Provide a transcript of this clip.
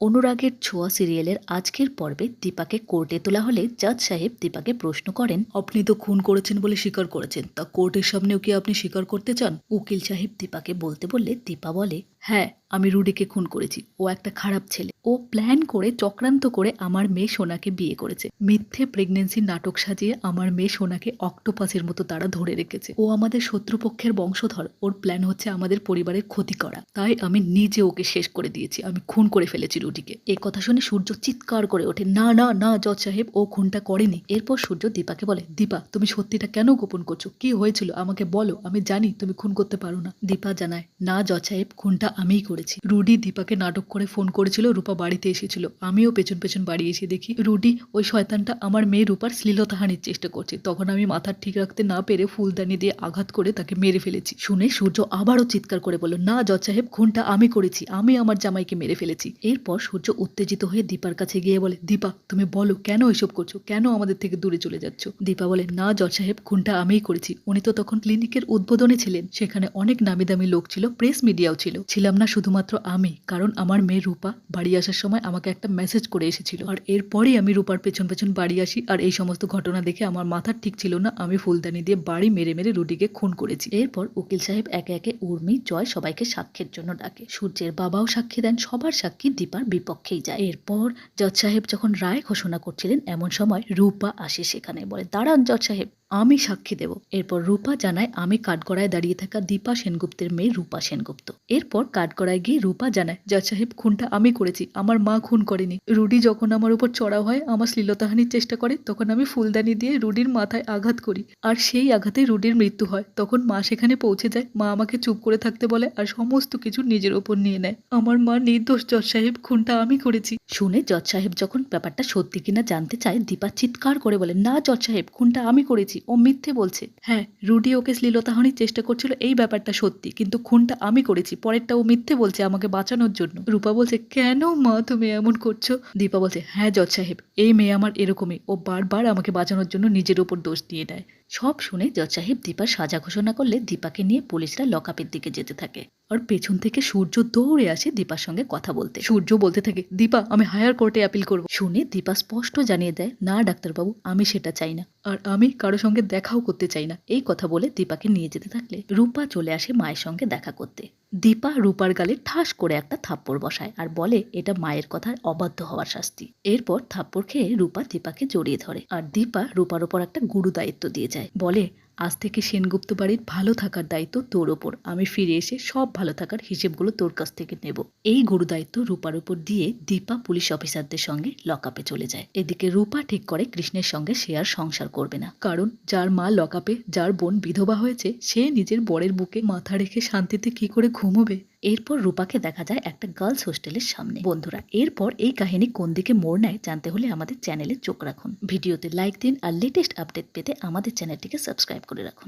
অনুরাগের ছোঁয়া সিরিয়ালের আজকের পর্বে দীপাকে কোর্টে তোলা হলে জাজ সাহেব দীপাকে প্রশ্ন করেন, আপনি তো খুন করেছেন বলে স্বীকার করেছেন, তা কোর্টের সামনেও কি আপনি স্বীকার করতে চান? উকিল সাহেব দীপাকে বলতে বললে দীপা বলে হ্যাঁ আমি রুডিকে খুন করেছি, ও একটা খারাপ ছেলে। ও প্ল্যান করে, চক্রান্ত করে আমার মেয়ে সোনাকে বিয়ে করেছে। মিথ্যে প্রেগনেন্সি নাটক সাজিয়ে আমার মেয়ে সোনাকে অক্টোপাসের মতো তারা ধরে রেখেছে। ও আমাদের শত্রুপক্ষের বংশধর। ওর প্ল্যান হচ্ছে আমাদের পরিবারের ক্ষতি করা। তাই আমি নিজে ওকে শেষ করে দিয়েছি। আমি খুন করে ফেলেছি রুডিকে। এ কথা শুনে সূর্য চিৎকার করে ওঠে, না না না, জজ সাহেব, ও খুনটা করেনি। এরপর সূর্য দীপাকে বলে, দীপা, তুমি সত্যিটা কেন গোপন করছ? কি হয়েছিল? আমাকে বলো, আমি জানি তুমি খুন করতে পারো না। দীপা জানায়, না, জজ সাহেব, খুনটা আমিই করেছি। রুডি দীপাকে নাটক করে ফোন করেছিল রূপা বাড়িতে এসেছিল। আমিও পেছন পেছন বাড়ি এসে দেখি রুডি ওই শয়তানটা আমার মেয়ে রূপার শ্লীলতাহানির চেষ্টা করছে। তখন আমি মাথা ঠিক রাখতে না পেরে ফুলদানি দিয়ে আঘাত করে তাকে মেরে ফেলেছি। শুনে সূর্য আবারও চিৎকার করে বলল, না, জজ সাহেব, খুনটা আমি করেছি। আমি আমার জামাইকে মেরে ফেলেছি। এরপর সূর্য উত্তেজিত হয়ে দীপার কাছে গিয়ে বলে, দীপা, তুমি বলো, কেন এসব করছ? কেন আমাদের থেকে দূরে চলে যাচ্ছ? দীপা বলে, না, জজ সাহেব, খুনটা আমিই করেছি। উনি তো তখন ক্লিনিকের উদ্বোধনে ছিলেন। সেখানে অনেক নামি দামি লোক ছিল, প্রেস মিডিয়াও ছিল। ছিলাম না শুধুমাত্র আমি, কারণ আমার মেয়ে রূপা বাড়ি আসার সময় আমাকে একটা মেসেজ করে এসেছিল। আর এরপরেই আমি রূপার পেছন পেছন বাড়ি আসি আর এই সমস্ত ঘটনা দেখে আমার মাথা ঠিক ছিল না। আমি ফুলদানি দিয়ে বাড়ি মেরে মেরে রুডিকে খুন করেছি। এরপর উকিল সাহেব একে একে উর্মি, জয় সবাইকে সাক্ষ্যের জন্য ডাকে। সূর্যের বাবাও সাক্ষী দেন, সবার সাক্ষী দীপার বিপক্ষেই যায়। এরপর জজ সাহেব যখন রায় ঘোষণা করছিলেন, এমন সময় রূপা আসে সেখানে বলে, দাঁড়ান জজ সাহেব আমি সাক্ষী দেব। এরপর রূপা জানায়, আমি কাঠগড়ায় দাঁড়িয়ে থাকা দীপা সেনগুপ্তের মেয়ে রূপা সেনগুপ্ত। এরপর কাঠগড়ায় গিয়ে রূপা জানায়, জজ সাহেব, খুনটা আমি করেছি। আমার মা খুন করেনি। রুডি যখন আমার উপর চড়াও হয়, আমার শ্লীলতাহানির চেষ্টা করে, তখন আমি ফুলদানি দিয়ে রুডির মাথায় আঘাত করি। আর সেই আঘাতে রুডির মৃত্যু হয়। তখন মা সেখানে পৌঁছে যায়। মা আমাকে চুপ করে থাকতে বলে আর সমস্ত কিছু নিজের ওপর নিয়ে নেয়। আমার মা নির্দোষ, জজ সাহেব, খুনটা আমি করেছি। শুনে জজ সাহেব যখন ব্যাপারটা সত্যি কিনা জানতে চায়, দীপা চিৎকার করে বলে, না, জজ সাহেব, খুনটা আমি করেছি। ও মিথ্যে বলছে। হ্যাঁ রুডি ওকে শ্লীলতাহানির চেষ্টা করছিল এই ব্যাপারটা সত্যি, কিন্তু খুনটা আমি করেছি, পরেরটা ও মিথ্যে বলছে আমাকে বাঁচানোর জন্য। রূপা বলছে, কেন মা তুমি এমন করছ? দীপা বলছে হ্যাঁ জজ সাহেব, এই মেয়ে আমার এরকমই, ও বারবার আমাকে বাঁচানোর জন্য নিজের ওপর দোষ দিয়ে দেয়। সব শুনে জজ সাহেব দীপার সাজা ঘোষণা করলে দীপাকে নিয়ে পুলিশরা লকআপের দিকে যেতে থাকে। আর পেছন থেকে সূর্য দৌড়ে আসে দীপার সঙ্গে কথা বলতে। সূর্য বলতে থাকে, দীপা, আমি হায়ার কোর্টে অ্যাপিল করব। শুনে দীপা স্পষ্ট জানিয়ে দেয়, না, ডাক্তারবাবু, আমি সেটা চাই না। আর আমি কারও সঙ্গে দেখাও করতে চাই না। এই কথা বলে দীপাকে নিয়ে যেতে থাকলে রূপা চলে আসে মায়ের সঙ্গে দেখা করতে। দীপা রূপার গালে ঠাস করে একটা থাপ্পড় বসায় আর বলে, এটা মায়ের কথার অবাধ্য হওয়ার শাস্তি। এরপর থাপ্পড় খেয়ে রূপা দীপাকে জড়িয়ে ধরে আর দীপা রূপার ওপর একটা গুরু দায়িত্ব দিয়ে যায়। বলে আজ থেকে সেনগুপ্ত বাড়ির ভালো থাকার দায়িত্ব তোর ওপর। আমি ফিরে এসে সব ভালো থাকার হিসেবগুলো তোর কাছ থেকে নেব। এই গুরু দায়িত্ব রূপার উপর দিয়ে দীপা পুলিশ অফিসারদের সঙ্গে লকআপে চলে যায়। এদিকে রূপা ঠিক করে কৃষ্ণের সঙ্গে সে আর সংসার করবে না। কারণ যার মা লকআপে, যার বোন বিধবা হয়েছে, সে নিজের বরের বুকে মাথা রেখে শান্তিতে কি করে ঘুমোবে? এরপর রূপাকে দেখা যায় একটা গার্লস হোস্টেলের সামনে। বন্ধুরা, এরপর এই কাহিনী কোন দিকে মোড় নেয় জানতে হলে আমাদের চ্যানেলে চোখ রাখুন। ভিডিওতে লাইক দিন আর লেটেস্ট আপডেট পেতে আমাদের চ্যানেলটিকে সাবস্ক্রাইব করে রাখুন।